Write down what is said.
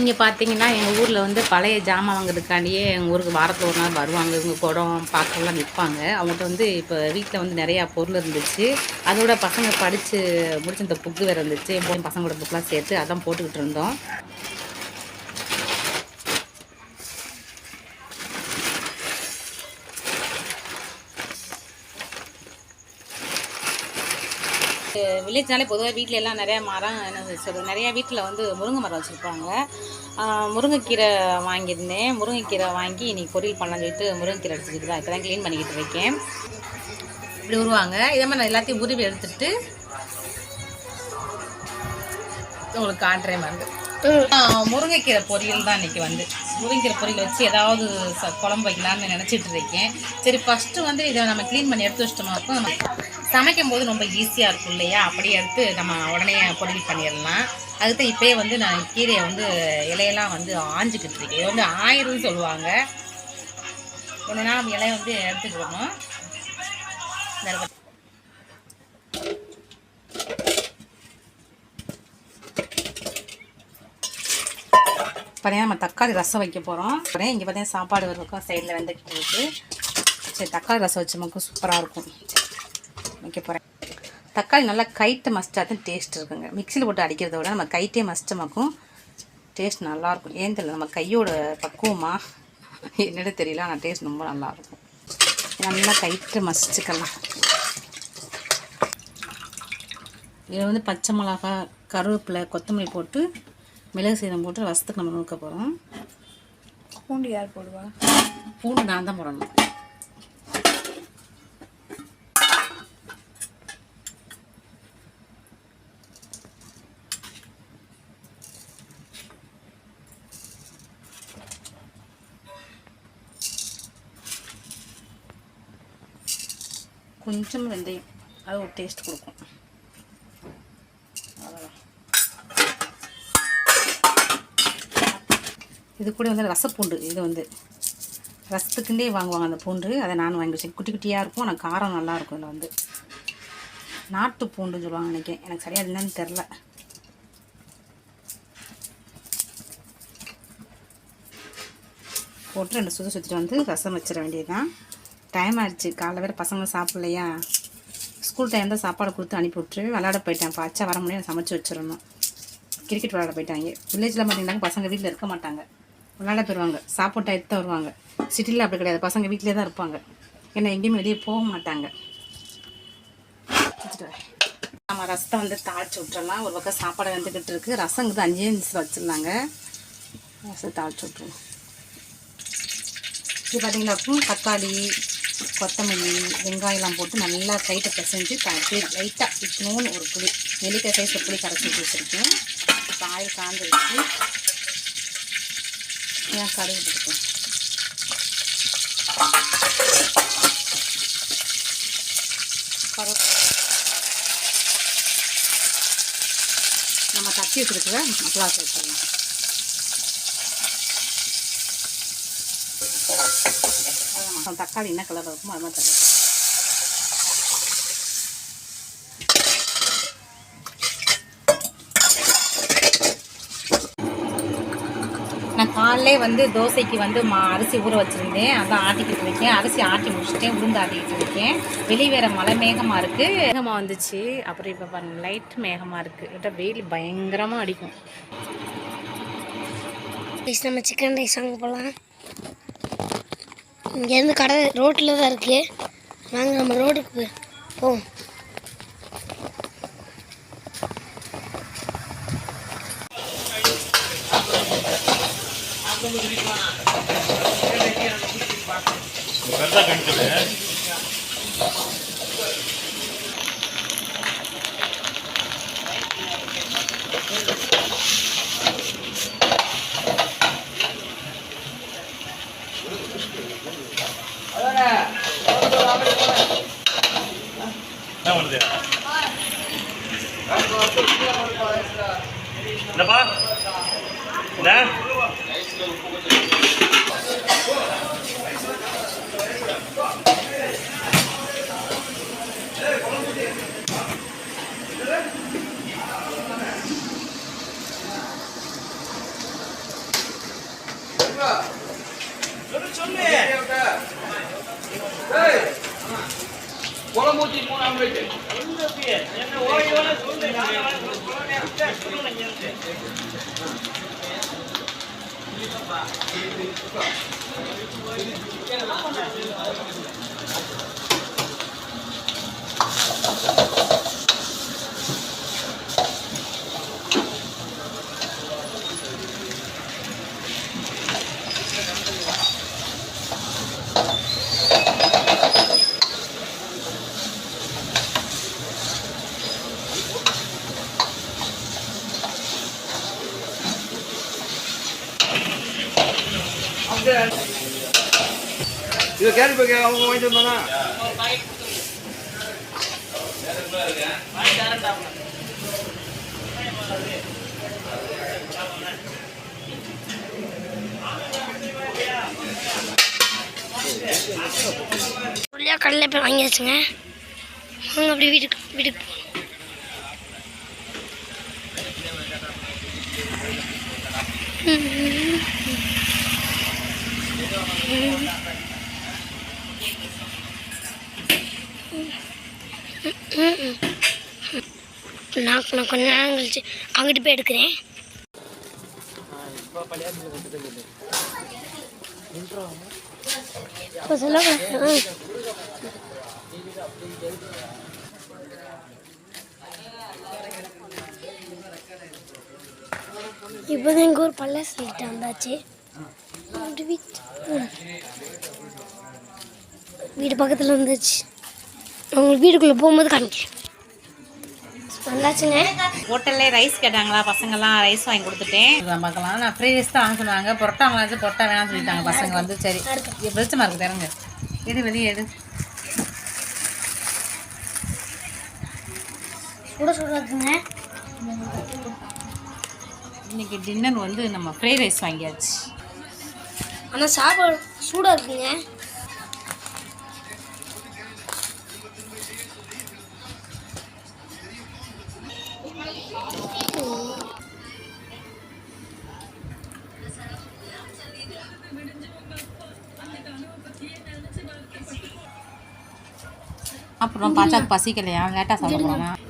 இங்கே பார்த்தீங்கன்னா எங்கள் ஊரில் வந்து பழைய ஜாமான் வாங்குறதுக்காண்டியே எங்கள் ஊருக்கு வாரத்தில் ஒரு நாள் வருவாங்க. இவங்க குடம் பாக்கெல்லாம் விற்பாங்க அவங்கள்ட்ட வந்து இப்போ வீட்டில் வந்து நிறையா பொருள் இருந்துச்சு. அதோட பசங்க படித்து முடிச்ச இந்த புக்கு வேறு இருந்துச்சு. என் பொண்ணு பசங்களோட புக்கெலாம் சேர்த்து அதான் போட்டுக்கிட்டு இருந்தோம். வில்லேஜ்னாலே பொதுவாக வீட்டில் எல்லாம் நிறையா மரம் என்ன சொல்றது நிறையா வீட்டில் வந்து முருங்கை மரம் வச்சுருப்பாங்க. முருங்கைக்கீரை வாங்கியிருந்தேன். முருங்கைக்கீரை வாங்கி இன்னைக்கு பொரியல் பண்ணலாம்னு சொல்லிட்டு முருங்கைக்கீரை அடிச்சுக்கிட்டு தான் இப்போ தான் க்ளீன் பண்ணிக்கிட்டு இருக்கேன். இப்படி உருவாங்க. இதே மாதிரி நான் எல்லாத்தையும் உருவி எடுத்துட்டு உங்களுக்கு காட்டுறேன் மருந்து முருங்கைக்கீரை பொரியல் தான் இன்றைக்கி வந்து. முருங்கைக்கீரை பொரியல் வச்சு ஏதாவது ச- குழம்பு வைக்கலாம்னு நினச்சிட்டு இருக்கேன். சரி ஃபஸ்ட்டு வந்து இதை நம்ம க்ளீன் பண்ணி எடுத்து வச்சிட்டோமா இருக்கும் நம்ம சமைக்கும் போது ரொம்ப ஈஸியாக இருக்கும் இல்லையா? அப்படியே எடுத்து நம்ம உடனே பொரியல் பண்ணிடலாம். அதுக்கு தான் இப்போயே வந்து நான் கீரையை வந்து இலையெல்லாம் வந்து ஆஞ்சிக்கிட்டு இருக்கேன். இது வந்து ஆயிரம்னு சொல்லுவாங்க. ஒன்று நாள் இலையை வந்து எடுத்துக்கிடணும். பார்த்தீங்கன்னா நம்ம தக்காளி ரசம் வைக்க போகிறோம் இங்கே பார்த்தீங்கன்னா சாப்பாடு ஒரு சைடில் வெந்துக்கிட்டு இருக்கு சரி தக்காளி ரசம் வச்சு நமக்கு சூப்பராக இருக்கும். வைக்க போகிறேன் தக்காளி நல்லா கைட்டு மஸ்டாக தான் டேஸ்ட் இருக்குங்க. மிக்சியில் போட்டு அடிக்கிறத விட நம்ம கைட்டே மஸ்டமாக்கும் டேஸ்ட் நல்லாயிருக்கும் ஏன் தெரியல நம்ம கையோட பக்குவமா என்னன்னு தெரியல ஆனால் டேஸ்ட் ரொம்ப நல்லாயிருக்கும் நல்லா கைட்டு மசிச்சுக்கலாம் இதில் வந்து பச்சை மிளகா கருவேப்பிலை கொத்தமல்லி போட்டு மிளகு சீரகம் போட்டு ரசத்துக்கு நம்ம நூக்க போகிறோம் பூண்டு யார் போடுவா? பூண்டு நான் தான் போடணும். கொஞ்சம் வெந்தயம் அது ஒரு டேஸ்ட் கொடுக்கும். இது கூட வந்து ரசப்பூண்டு இது வந்து ரசத்துக்குண்டே வாங்குவாங்க அந்த பூண்டு. அதை நான் வாங்கி வச்சேன் குட்டி குட்டியாக இருக்கும் ஆனால் காரம் நல்லாயிருக்கும் இதில் வந்து. நாட்டு பூண்டுன்னு சொல்லுவாங்க நினைக்கிறேன். எனக்கு சரியாக என்னன்னு தெரில போட்டு ரெண்டு சுற்றி சுற்றிட்டு வந்து ரசம் வச்சிட வேண்டியதுதான். டைம் ஆயிடுச்சு. காலைல வேறு பசங்க சாப்பிட்லையா? ஸ்கூல் டைம் தான் சாப்பாடு கொடுத்து அனுப்பி விட்டு விளாட போயிட்டேன். பாச்சா வர முடியும் சமைச்சு வச்சிடணும். கிரிக்கெட் விளையாட போயிட்டாங்க. வில்லேஜில் பார்த்தீங்கன்னா பசங்க வீட்டில் இருக்க மாட்டாங்க. விளாட போயிடுவாங்க சாப்பாடு டயத்து தான் வருவாங்க சிட்டியில் அப்படி கிடையாது. பசங்க வீட்டிலே தான் இருப்பாங்க. ஏன்னா எங்கேயுமே வெளியே போக மாட்டாங்க. நம்ம ரசத்தை வந்து தாளித்து விட்டுறலாம். ஒரு பக்கம் சாப்பாடு வந்துக்கிட்டு இருக்கு. ரசங்கிறது அஞ்சே நிமிஷம் வச்சுருந்தாங்க ரசத்தை தாளித்து விட்டுருவோம் இது பார்த்தீங்களா தக்காளி கொத்தமல்லி வெங்காயம்லாம் போட்டு நல்லா கைட்டை பிசைஞ்சு தட்டி லைட்டாக இட்னோன்னு ஒரு புளி. நெல்லிக்காய் சைஸில் புளி கரைச்சி வச்சுருக்கேன். இப்போ ஆயில் காந்துருச்சு ஏன் கடுகு போட்டுக்கோம் கரு நம்ம தட்டி வச்சுருக்கிற மசாலா சேர்த்துக்கலாம் தக்காளி என்ன கலர் இருக்குமோ அது மாதிரி தக்காளி. காலையிலே வந்து தோசைக்கு வந்து மா அரிசி ஊற வச்சுருந்தேன். அதான் ஆட்டிக்கிட்டு இருக்கேன். அரிசி ஆட்டி முடிச்சிட்டேன் உளுந்து ஆட்டிக்கிட்டு இருக்கேன். வெளியே வேற மழை மேகமாக இருக்குது மேகமாக வந்துச்சு. அப்புறம் இப்போ பாருங்க லைட் மேகமாக இருக்குது இல்லாட்டா வெயில் பயங்கரமாக அடிக்கும். ரைஸ் நம்ம சிக்கன் ரைஸ் வாங்க போகலாம் இங்கேருந்து கடை ரோட்டில் தான் இருக்குது வாங்க நம்ம ரோடுக்கு போய் போவோம் என்ன பண்ணுது என்னப்பா? என்ன? குளம்பூச்சி மூணாம் ரேட்டு என்ன ஓய்வோட சொல்லு. Thank you. இது கேரி பேக் அவங்க வாங்கிட்டு வந்தானா உள்ளே கடலை போய் வாங்கியாச்சுங்க. வாங்க அப்படி வீட்டுக்கு வீட்டுக்கு போகலாம். நான் நான் கொஞ்ச நேரம் கழிச்சு அங்கிட்டு போய் எடுக்கிறேன். இப்போ சொல்ல இப்போ தான் எங்கள் ஊர் பல்ல சொல்லிட்டு வந்தாச்சு. அப்படி வீட்டு. வீடு பக்கத்தில் வந்துச்சு உங்களுக்கு வீட்டுக்குள்ளே போகும்போது காமிக்கிறேன். வந்தாச்சுங்க. ஹோட்டல்லே ரைஸ் கேட்டாங்களா? பசங்கெல்லாம் ரைஸ் வாங்கி கொடுத்துட்டேன். பார்க்கலாம். நான் ஃப்ரீ ரைஸ் தான் வாங்க சொன்னாங்க பொரோட்டா வாங்க பொரோட்டா வேணாம்னு சொல்லிட்டாங்க. பசங்க வந்து சரி. வெளிச்சமாக இருக்குது இறங்க எடு வெளியே எடு சுட சுட இருக்குங்க. இன்னைக்கு டின்னர் வந்து நம்ம ஃப்ரைட் ரைஸ் வாங்கியாச்சு. ஆனால் சாப்பாடு சூடாக இருக்குங்க அப்புறம் பாச்சாக்கு பசிக்கலையா? லேட்டாக சாப்பிட போகிறோம்